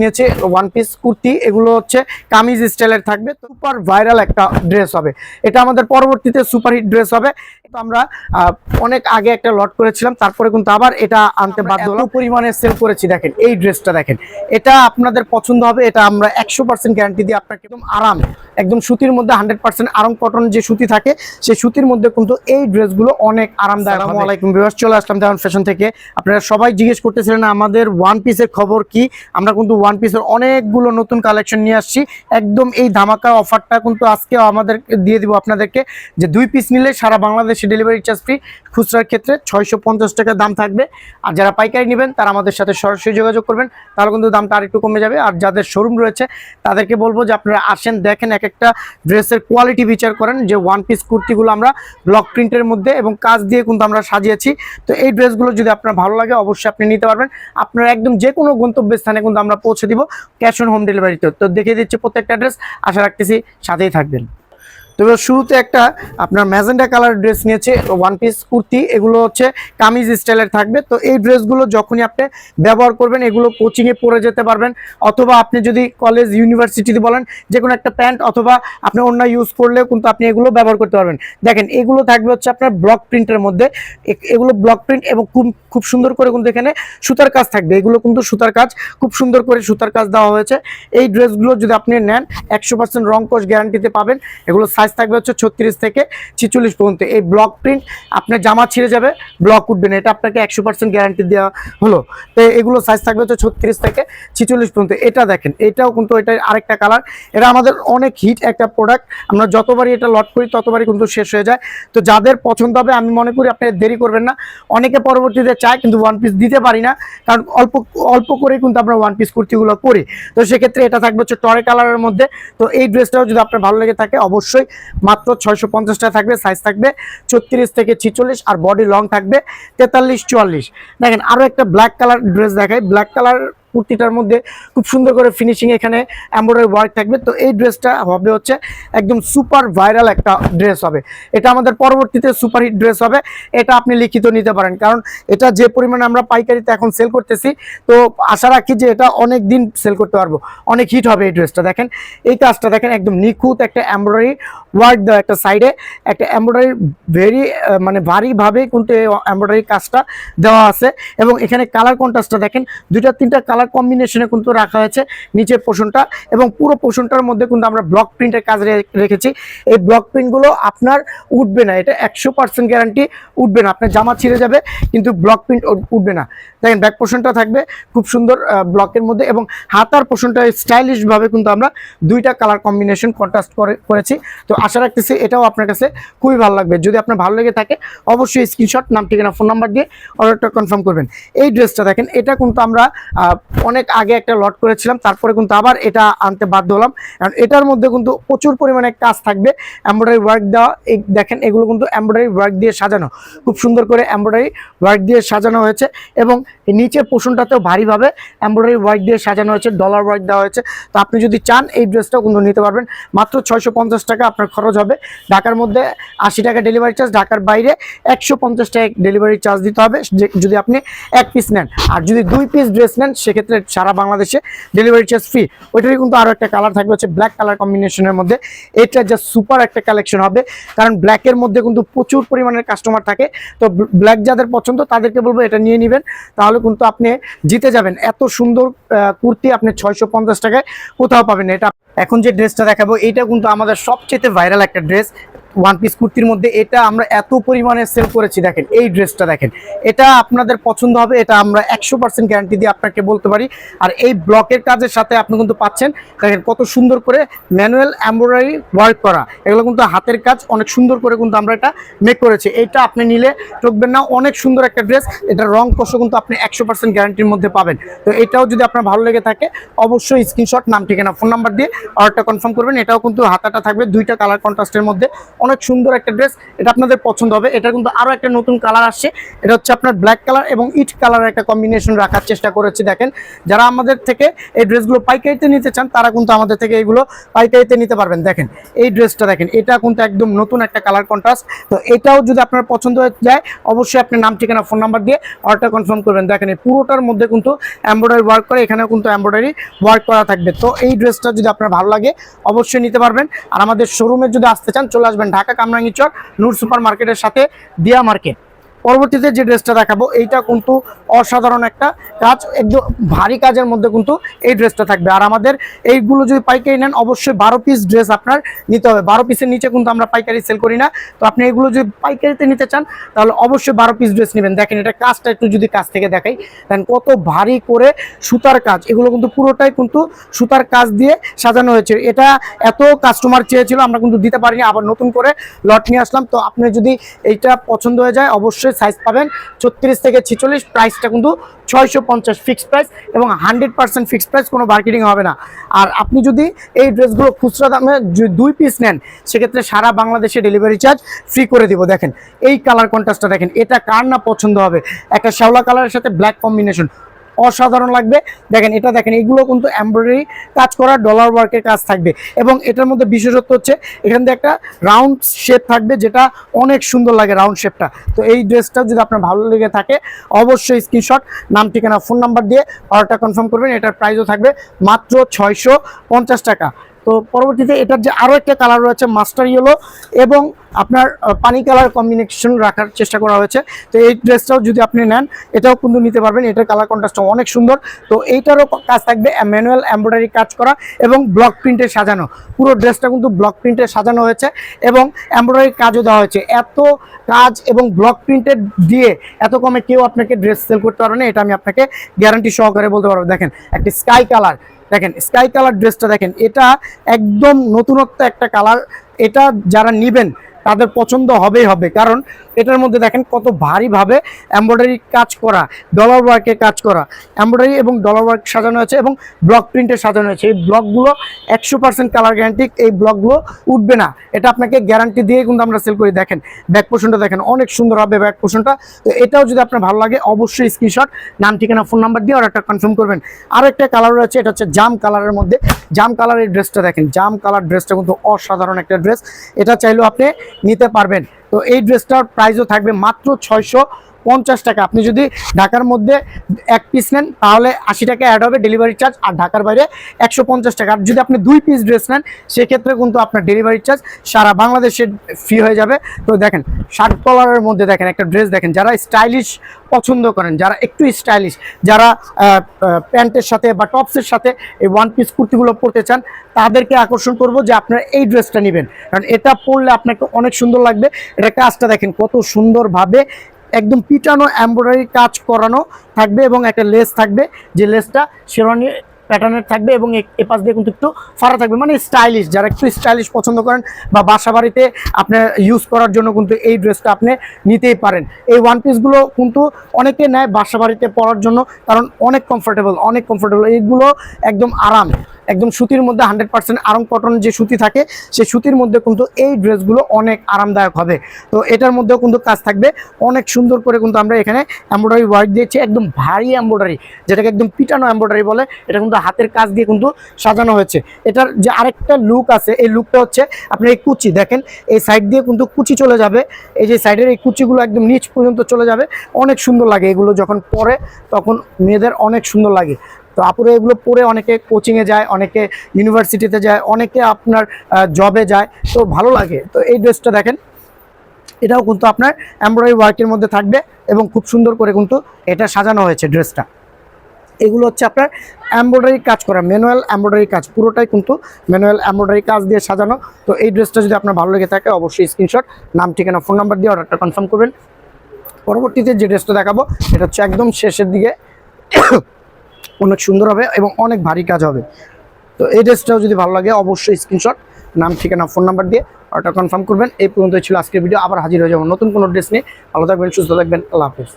নিয়েছে one piece kurti এগুলো হচ্ছে কামিজ স্টাইলের থাকবে সুপার ভাইরাল একটা ড্রেস হবে। এটা আমাদের পরবর্তীতে সুপার হিট ড্রেস হবে। তো আমরা অনেক আগে একটা লট করেছিলাম তারপরে কিন্তু আবার এটা আনতে বাধ্য হলাম। পরিমাণে সেল করেছি দেখেন এই ড্রেসটা দেখেন। এটা আপনাদের পছন্দ হবে এটা আমরা একশো পার্সেন্ট গ্যারান্টি দিয়ে আপনাকে একদম আরাম একদম সুতির মধ্যে হান্ড্রেড পার্সেন্ট আরাম কটন যে সুতি থাকে সেই সুতির মধ্যে কিন্তু এই ড্রেসগুলো অনেক আরামদায়ক আলাইকুম ভিউয়ার্স চলে আসলাম দেওয়ান ফ্যাশন থেকে। আপনারা সবাই জিজ্ঞেস করতেছিলেন আমাদের ওয়ান পিসের খবর কি? আমরা কিন্তু ওয়ান পিসের অনেকগুলো নতুন কালেকশন নিয়ে আসছি। একদম এই ধামাকা অফারটা কিন্তু আজকে আমাদের দিয়ে দিব আপনাদেরকে যে দুই পিস নিলে সারা বাংলাদেশে ডেলিভারি চার্জ ফ্রি খুচরার ক্ষেত্রে ছয়শো পঞ্চাশ টাকা দাম থাকবে। আর যারা পাইকারি নেবেন, তারা আমাদের সাথে সরাসরি যোগাযোগ করবেন, তাহলে কিন্তু দামটা আরেকটু কমে যাবে। আর যাদের শোরুম রয়েছে, তাদেরকে বলব যে আপনারা আসেন, দেখেন এক একটা ড্রেসের কোয়ালিটি বিচার করেন, যে ওয়ান পিস কুর্তিগুলো আমরা ব্লক প্রিন্টের মধ্যে এবং কাজ দিয়ে কিন্তু আমরা সাজিয়েছি। তো এই ড্রেসগুলো যদি আপনার ভালো লাগে, অবশ্যই আপনি নিতে পারবেন। আপনারা একদম যে কোনো গন্তব্যস্থানে কিন্তু আমরা পৌঁছে দিব। ক্যাশ অন হোম ডেলিভারিতে তো। দেখিয়ে দিচ্ছি প্রত্যেকটা অ্যাড্রেস আশা রাখতেছি সাথেই থাকবেন। তবে শুরুতে একটা আপনার ম্যাজেন্ডা কালার ড্রেস নিয়েছে ওয়ান পিস কুর্তি, এগুলো হচ্ছে কামিজ স্টাইলের থাকবে। তো এই ড্রেসগুলো যখনই আপনি ব্যবহার করবেন, এগুলো কোচিংয়ে পরে যেতে পারবেন। অথবা আপনি যদি কলেজ ইউনিভার্সিটিতে বলেন যে কোনো একটা প্যান্ট অথবা আপনি অন্য ইউজ করলেও কিন্তু আপনি এগুলো ব্যবহার করতে পারবেন। দেখেন, এগুলো থাকবে হচ্ছে আপনার ব্লক প্রিন্টের মধ্যে। এগুলো ব্লক প্রিন্ট এবং খুব খুব সুন্দর করে কিন্তু এখানে সুতার কাজ থাকবে। এগুলো কিন্তু সুতার কাজ, খুব সুন্দর করে সুতার কাজ দেওয়া হয়েছে। এই ড্রেসগুলো যদি আপনি নেন, একশো পার্সেন্ট রং কোষ গ্যারান্টিতে পাবেন। এগুলো সাইজ থাকবে হচ্ছে ছত্রিশ থেকে ছিচল্লিশ পর্যন্ত। এই ব্লক প্রিন্ট আপনার জামা ছিঁড়ে যাবে ব্লক উঠবে না। এটা আপনাকে একশো পার্সেন্ট গ্যারান্টি দেওয়া হলো। তো এগুলো সাইজ থাকবে হচ্ছে ছত্রিশ থেকে ছিচল্লিশ পর্যন্ত। এটা দেখেন, এটাও কিন্তু এটা আরেকটা কালার এটা আমাদের অনেক হিট একটা প্রোডাক্ট আমরা যতবারই এটা লট করি, ততবারই কিন্তু শেষ হয়ে যায়। তো যাদের পছন্দ হবে, আমি মনে করি আপনি দেরি করবেন না। অনেকে পরবর্তীতে চায়, কিন্তু ওয়ান পিস দিতে পারি না। কারণ অল্প অল্প করেই কিন্তু আমরা ওয়ান পিস কুর্তিগুলো করি। তো সেক্ষেত্রে এটা থাকবে হচ্ছে টরে কালারের মধ্যে। তো এই ড্রেসটাও যদি আপনার ভালো লেগে থাকে, অবশ্যই মাত্র ছয়শো পঞ্চাশটা থাকবে সাইজ থাকবে ছত্রিশ থেকে ছিচল্লিশ আর বডি লং থাকবে তেতাল্লিশ, চুয়াল্লিশ। দেখেন আরও একটা ব্ল্যাক কালার ড্রেস দেখায় ব্ল্যাক কালার কুর্তিটার মধ্যে খুব সুন্দর করে ফিনিশিং এখানে এমব্রয়ডারি ওয়ার্ক থাকবে। তো এই ড্রেসটা হবে হচ্ছে একদম সুপার ভাইরাল একটা ড্রেস হবে। এটা আমাদের পরবর্তীতে সুপার হিট ড্রেস হবে। এটা আপনি লিখিত নিতে পারেন। কারণ এটা যে পরিমাণে আমরা পাইকারিতে এখন সেল করতেছি, তো আশা রাখি যে এটা অনেক দিন সেল করতে পারব। অনেক হিট হবে এই ড্রেসটা দেখেন। এই কাজটা দেখেন, একদম নিখুঁত একটা এমব্রয়ডারি ওয়ার্ক দেওয়া একটা সাইডে একটা এমব্রয়ডারি ভেরি মানে ভারীভাবে কিন্তু এই এমব্রয়ডারি কাজটা দেওয়া আছে। এবং এখানে কালার কন্ট্রাস্টটা দেখেন, দুইটা তিনটা কালার কম্বিনেশনে কিন্তু রাখা হয়েছে নিচের পোষণটা এবং পুরো পোষণটার মধ্যে কিন্তু আমরা ব্লক প্রিন্টের কাজ রেখেছি। এই ব্লক প্রিন্টগুলো আপনার উঠবে না, এটা একশো পার্সেন্ট গ্যারান্টি উঠবে না। আপনার জামা ছিঁড়ে যাবে, কিন্তু ব্লক প্রিন্ট উঠবে না। দেখেন ব্যাক পোষণটা থাকবে খুব সুন্দর ব্লকের মধ্যে এবং হাতার পোষণটা স্টাইলিশভাবে কিন্তু আমরা দুইটা কালার কম্বিনেশন কন্ট্রাস্ট করে করেছি। তো আশা রাখতেছি এটাও আপনার কাছে খুবই ভালো লাগবে। যদি আপনার ভালো লেগে থাকে, অবশ্যই স্ক্রিনশট নাম, ঠিকানা ফোন নাম্বার দিয়ে অর্ডারটা কনফার্ম করবেন। এই ড্রেসটা দেখেন, এটা কিন্তু আমরা অনেক আগে একটা লট করেছিলাম, তারপরে কিন্তু আবার এটা আনতে বাধ্য হলাম। কারণ এটার মধ্যে কিন্তু প্রচুর পরিমাণে কাজ থাকবে। এমব্রয়ডারি ওয়ার্ক দেওয়া, এই দেখেন, এগুলো কিন্তু এমব্রয়ডারি ওয়ার্ক দিয়ে সাজানো। খুব সুন্দর করে এমব্রয়ডারি ওয়ার্ক দিয়ে সাজানো হয়েছে এবং নিচের পোষণটাতেও ভারীভাবে এমব্রয়ডারি ওয়ার্ক দিয়ে সাজানো হয়েছে ডলার ওয়ার্ক দেওয়া হয়েছে। তো আপনি যদি চান, এই ড্রেসটাও কিন্তু নিতে পারবেন। মাত্র ছয়শো পঞ্চাশ টাকা আপনার খরচ হবে। ঢাকার মধ্যে আশি টাকা ডেলিভারি চার্জ ঢাকার বাইরে একশো পঞ্চাশ টাকা ডেলিভারি চার্জ দিতে হবে। যদি আপনি এক পিস নেন। আর যদি দুই পিস ড্রেস নেন, সেক্ষেত্রে সারা বাংলাদেশে ডেলিভারি চার্জ ফ্রি ওইটারই কিন্তু আরও একটা কালার থাকবে, হচ্ছে ব্ল্যাক কালার কম্বিনেশনের মধ্যে। এটা জাস্ট সুপার একটা কালেকশন হবে, কারণ ব্ল্যাকের মধ্যে কিন্তু প্রচুর পরিমাণের কাস্টমার থাকে। তো ব্ল্যাক যাদের পছন্দ, তাদেরকে বলব এটা নিয়ে নেবেন। তাহলে কিন্তু আপনি জিতে যাবেন। এত সুন্দর কুর্তি আপনি ছয়শো পঞ্চাশ টাকায় কোথাও পাবেন এটা এখন যে ড্রেসটা দেখাবো এটা কিন্তু আমাদের সবচেয়ে ভাইরাল একটা ড্রেস ওয়ান পিস কুর্তির মধ্যে এটা আমরা এত পরিমাণে সেল করেছি, দেখেন, এই ড্রেসটা দেখেন। এটা আপনাদের পছন্দ হবে, এটা আমরা একশো পার্সেন্ট গ্যারান্টি দিয়ে আপনাকে বলতে পারি। আর এই ব্লকের কাজের সাথে আপনি কিন্তু পাচ্ছেন, দেখেন, কত সুন্দর করে ম্যানুয়াল এমব্রয়ডারি ওয়ার্ক করা। এগুলো কিন্তু হাতের কাজ, অনেক সুন্দর করে কিন্তু আমরা এটা মেক করেছি। এইটা আপনি নিলে ঠকবেন না, অনেক সুন্দর একটা ড্রেস এটা রং কষও কিন্তু আপনি একশো পার্সেন্ট গ্যারান্টির মধ্যে পাবেন। তো এটাও যদি আপনার ভালো লেগে থাকে, অবশ্যই স্ক্রিনশট নাম, ঠিকানা ফোন নাম্বার দিয়ে অর্ডারটা কনফার্ম করবেন। এটাও কিন্তু হাতাটা থাকবে দুইটা কালার কন্ট্রাস্টের মধ্যে। অনেক সুন্দর একটা ড্রেস, এটা আপনাদের পছন্দ হবে। এটা কিন্তু আরও একটা নতুন কালার আসছে। এটা হচ্ছে আপনার ব্ল্যাক কালার এবং ইট কালারের একটা কম্বিনেশন রাখার চেষ্টা করেছি, দেখেন। যারা আমাদের থেকে এই ড্রেসগুলো পাইকারিতে নিতে চান, তারা কিন্তু আমাদের থেকে এইগুলো পাইকারিতে নিতে পারবেন। দেখেন, এই ড্রেসটা দেখেন, এটা কিন্তু একদম নতুন একটা কালার কন্ট্রাস্ট তো এটাও যদি আপনার পছন্দ হয়ে যায়, অবশ্যই আপনি নাম, ঠিকানা ফোন নাম্বার দিয়ে অর্ডারটা কনফার্ম করবেন। দেখেন, এই পুরোটার মধ্যে কিন্তু এমব্রয়ডারি ওয়ার্ক করে, এখানেও কিন্তু এমব্রয়ডারি ওয়ার্ক করা থাকবে। তো এই ড্রেসটা যদি আপনার ভালো লাগে, অবশ্যই নিতে পারবেন। আর আমাদের শোরুমে যদি আসতে চান, চলে আসবেন ঢাকা কামরাঙ্গি চক নূর সুপার মার্কেটের সাথে দিয়া মার্কেট। পরবর্তীতে যে ড্রেসটা দেখাবো, এইটা কিন্তু অসাধারণ একটা কাজ, একদম ভারী কাজের মধ্যে কিন্তু এই ড্রেসটা থাকবে। আর আমাদের এইগুলো যদি পাইকারি নেন, অবশ্যই বারো পিস ড্রেস আপনার নিতে হবে। বারো পিসের নিচে কিন্তু আমরা পাইকারি সেল করি না। তো আপনি এগুলো যদি পাইকারিতে নিতে চান, তাহলে অবশ্যই বারো পিস ড্রেস নেবেন। দেখেন, এটা কাজটা একটু যদি কাজ থেকে দেখাই, দেখেন কত ভারী করে সুতার কাজ। এগুলো কিন্তু পুরোটাই কিন্তু সুতার কাজ দিয়ে সাজানো হয়েছে। এটা এত কাস্টমার চেয়েছিল, আমরা কিন্তু দিতে পারিনি। আবার নতুন করে লট নিয়ে আসলাম। তো আপনি যদি এইটা পছন্দ হয়ে যায়, অবশ্যই সাইজ পাবেন ছত্রিশ থেকে ছেচল্লিশ। প্রাইসটা কিন্তু ছয়শো পঞ্চাশ ফিক্সড প্রাইস এবং হান্ড্রেড পার্সেন্ট ফিক্সড প্রাইস কোনো মার্কেটিং হবে না। আর আপনি যদি এই ড্রেসগুলো খুচরা দামে দুই পিস নেন, সেক্ষেত্রে সারা বাংলাদেশে ডেলিভারি চার্জ ফ্রি করে দিব। দেখেন, এই কালার কন্ট্রাস্টটা দেখেন, এটা কার না পছন্দ হবে? একটা শ্যাওলা কালারের সাথে ব্ল্যাক কম্বিনেশন অসাধারণ লাগবে। দেখেন, এটা দেখেন, এগুলো কিন্তু এমব্রয়ডারি কাজ করা ডলার ওয়ার্কের কাজ থাকবে। এবং এটার মধ্যে বিশেষত্ব হচ্ছে, এখান থেকে একটা রাউন্ড শেপ থাকবে, যেটা অনেক সুন্দর লাগে রাউন্ড শেপটা তো এই ড্রেসটা যদি আপনার ভালো লেগে থাকে, অবশ্যই স্ক্রিনশট নাম, ঠিকানা ফোন নাম্বার দিয়ে অর্ডারটা কনফার্ম করবেন। এটার প্রাইসও থাকবে মাত্র ছয়শো পঞ্চাশ টাকা। তো পরবর্তীতে এটার যে আরও একটা কালার রয়েছে মাস্টার ইয়েলো এবং আপনার পানি কালার কম্বিনেশন রাখার চেষ্টা করা হয়েছে। তো এই ড্রেসটাও যদি আপনি নেন, এটাও কিন্তু নিতে পারবেন। এটার কালার কন্ট্রাস্টটা অনেক সুন্দর। তো এইটারও কাজ থাকবে ম্যানুয়াল এমব্রয়ডারি কাজ করা এবং ব্লক প্রিন্টে সাজানো। পুরো ড্রেসটা কিন্তু ব্লক প্রিন্টে সাজানো হয়েছে এবং এমব্রয়ডারি কাজও দেওয়া হয়েছে। এত কাজ এবং ব্লক প্রিন্টেড দিয়ে এত কমে কেউ আপনাকে ড্রেস সেল করতে পারবে না। এটা আমি আপনাকে গ্যারান্টি সহকারে বলতে পারব। দেখেন, একটি স্কাই কালার দেখেন স্কাই কালার ড্রেসটা দেখেন এটা একদম নতুনত্ব একটা কালার এটা যারা নিবেন তাদের পছন্দ হবেই হবে। কারণ এটার মধ্যে দেখেন কত ভারীভাবে এমব্রয়ডারি কাজ করা ডলার ওয়ার্কে কাজ করা। এমব্রয়ডারি এবং ডলার ওয়ার্ক সাজানো হয়েছে এবং ব্লক প্রিন্টে সাজানো হয়েছে। এই ব্লকগুলো একশো পার্সেন্ট কালার গ্যারান্টি এই ব্লকগুলো উঠবে না। এটা আপনাকে গ্যারান্টি দিয়ে কিন্তু আমরা সেল করি। দেখেন ব্যাক পোর্শনটা দেখেন, অনেক সুন্দর হবে ব্যাক পোর্শনটা তো এটাও যদি আপনার ভালো লাগে, অবশ্যই স্ক্রিনশট নাম, ঠিকানা ফোন নাম্বার দিয়ে অর্ডারটা কনফার্ম করবেন। আর একটা কালার রয়েছে, এটা হচ্ছে জাম কালারের মধ্যে। জাম কালারের ড্রেসটা দেখেন, জাম কালার ড্রেসটা কিন্তু অসাধারণ একটা ড্রেস এটা চাইলেও আপনি নিতে পারবেন। তো এই ড্রেসটার প্রাইসও থাকবে মাত্র ছয়শো পঞ্চাশ টাকা। আপনি যদি ঢাকার মধ্যে এক পিস নেন, তাহলে আশি টাকা অ্যাড হবে ডেলিভারি চার্জ আর ঢাকার বাইরে একশো পঞ্চাশ টাকা। আর যদি আপনি দুই পিস ড্রেস নেন, সেক্ষেত্রে কিন্তু আপনার ডেলিভারি চার্জ সারা বাংলাদেশে ফ্রি হয়ে যাবে। তো দেখেন শার্ট কলারের মধ্যে দেখেন, একটা ড্রেস দেখেন, যারা স্টাইলিশ পছন্দ করেন, যারা একটু স্টাইলিশ যারা প্যান্টের সাথে বা টপসের সাথে এই ওয়ান পিস কুর্তিগুলো পরতে চান, তাদেরকে আকর্ষণ করব যে আপনারা এই ড্রেসটা নেবেন। কারণ এটা পরলে আপনাকে অনেক সুন্দর লাগবে। এটা কাজটা দেখেন, কত সুন্দরভাবে একদম পিটানো এমব্রয়ডারি কাজ করানো থাকবে এবং একটা লেস থাকবে। যে লেসটা শেরওয়ানি প্যাটার্নের থাকবে এবং এ- এপাশ দিয়ে কিন্তু একটু ফাড়া থাকবে। মানে স্টাইলিশ যারা একটু স্টাইলিশ পছন্দ করেন বা বাসা বাড়িতে আপনি ইউজ করার জন্য কিন্তু এই ড্রেসটা আপনি নিতেই পারেন। এই ওয়ান পিসগুলো কিন্তু অনেকে নেয় বাসা বাড়িতে পরার জন্য, কারণ অনেক কমফোর্টেবল অনেক কমফোর্টেবল এইগুলো একদম আরাম। একদম সুতির মধ্যে হান্ড্রেড পার্সেন্ট আরং কটন যে সুতি থাকে, সেই সুতির মধ্যে কিন্তু এই ড্রেসগুলো অনেক আরামদায়ক হবে। তো এটার মধ্যেও কিন্তু কাজ থাকবে। অনেক সুন্দর করে কিন্তু আমরা এখানে এমব্রয়ডারি ওয়ার্ক দিয়েছি, একদম ভারী এমব্রয়ডারি যেটাকে একদম পিটানো এমব্রয়ডারি বলে। এটা কিন্তু হাতের কাজ দিয়ে কিন্তু সাজানো হয়েছে। এটার যে আরেকটা লুক আছে, এই লুকটা হচ্ছে আপনার এই কুচি। দেখেন, এই সাইড দিয়ে কিন্তু কুচি চলে যাবে। এই যে সাইডের এই কুচিগুলো একদম নিচ পর্যন্ত চলে যাবে। অনেক সুন্দর লাগে এগুলো যখন পরে, তখন মেয়েদের অনেক সুন্দর লাগে। তো আপুরে এগুলো পরে অনেকে কোচিংয়ে যায়, অনেকে ইউনিভার্সিটিতে যায়, অনেকে আপনার জবে যায়, তো ভালো লাগে। তো এই ড্রেসটা দেখেন, এটাও কিন্তু আপনার এমব্রয়ডারি ওয়ার্কের মধ্যে থাকবে এবং খুব সুন্দর করে কিন্তু এটা সাজানো হয়েছে ড্রেসটা এগুলো হচ্ছে আপনার এমব্রয়ডারি কাজ করা ম্যানুয়াল এমব্রয়ডারি কাজ, পুরোটাই কিন্তু ম্যানুয়াল এমব্রয়ডারি কাজ দিয়ে সাজানো। তো এই ড্রেসটা যদি আপনার ভালো লেগে থাকে, অবশ্যই স্ক্রিনশট নাম, ঠিকানা ফোন নাম্বার দিয়ে অর্ডারটা কনফার্ম করবেন। পরবর্তীতে যে ড্রেসটা দেখাবো, এটা হচ্ছে একদম শেষের দিকে। অনেক সুন্দর হবে এবং অনেক ভারী কাজ হবে। তো এই ড্রেসটাও যদি ভালো লাগে, অবশ্যই স্ক্রিনশট নাম, ঠিকানা ফোন নাম্বার দিয়ে অর্ডার কনফার্ম করবেন। এই পর্যন্ত ছিল আজকের ভিডিও আবার হাজির হয়ে যাব নতুন কোনো ড্রেস নিয়ে। ভালো থাকবেন, সুস্থ থাকবেন। আল্লাহ হাফিজ।